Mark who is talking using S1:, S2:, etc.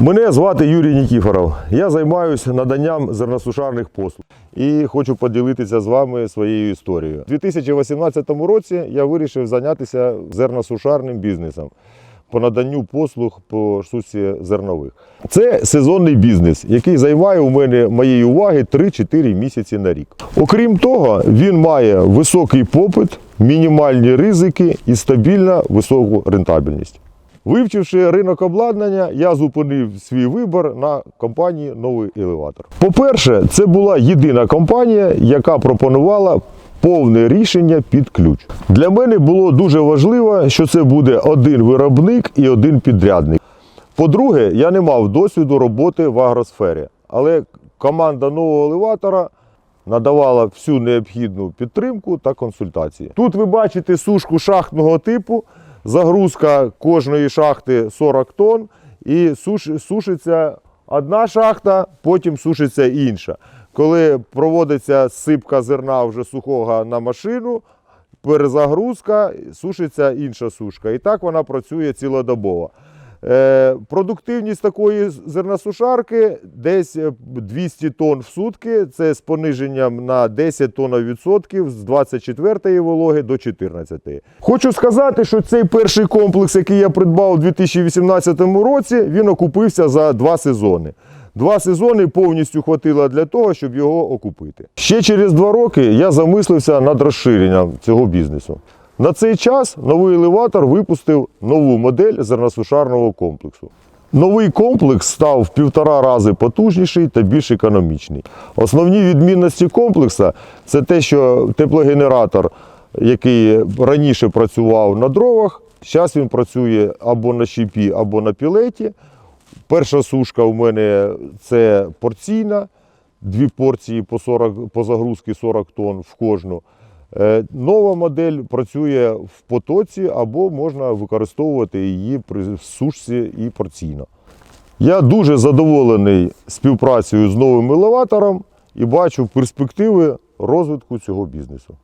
S1: Мене звати Юрій Нікіфоров. Я займаюся наданням зерносушарних послуг і хочу поділитися з вами своєю історією. У 2018 році я вирішив зайнятися зерносушарним бізнесом по наданню послуг по сусі зернових. Це сезонний бізнес, який займає у мене моєї уваги 3-4 місяці на рік. Окрім того, він має високий попит, мінімальні ризики і стабільно високу рентабельність. Вивчивши ринок обладнання, я зупинив свій вибір на компанії Новий елеватор. По-перше, це була єдина компанія, яка пропонувала повне рішення під ключ. Для мене було дуже важливо, що це буде один виробник і один підрядник. По-друге, я не мав досвіду роботи в агросфері, але команда нового елеватора надавала всю необхідну підтримку та консультації. Тут ви бачите сушку шахтного типу. Загрузка кожної шахти 40 тонн і суш- сушиться одна шахта, потім сушиться інша. Коли проводиться сипка зерна вже сухого на машину, перезагрузка, сушиться інша сушка. І так вона працює цілодобово. Е, Продуктивність такої зерносушарки десь е, 200 тонн в сутки. Це з пониженням на 10 тонн відсотків з 24 вологи до 14. Хочу сказати, що цей перший комплекс, який я придбав у 2018 році, він окупився за два сезони. Два сезони повністю хватило для того, щоб його окупити. Ще через два роки я замислився над розширенням цього бізнесу. На цей час новий елеватор випустив нову модель зерносушарного комплексу. Новий комплекс став в півтора рази потужніший та більш економічний. Основні відмінності комплексу це те, що теплогенератор, який раніше працював на дровах, зараз він працює або на щепі, або на пілеті. Перша сушка у мене це порційна, дві порції по, 40, по загрузки 40 тонн в кожну. Е, Нова модель працює в потоці або можна використовувати її при сушці і порційно. Я дуже задоволений співпрацею з новим елеватором і бачу перспективи розвитку цього бізнесу.